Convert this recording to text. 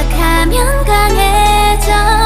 시작하면 강해져.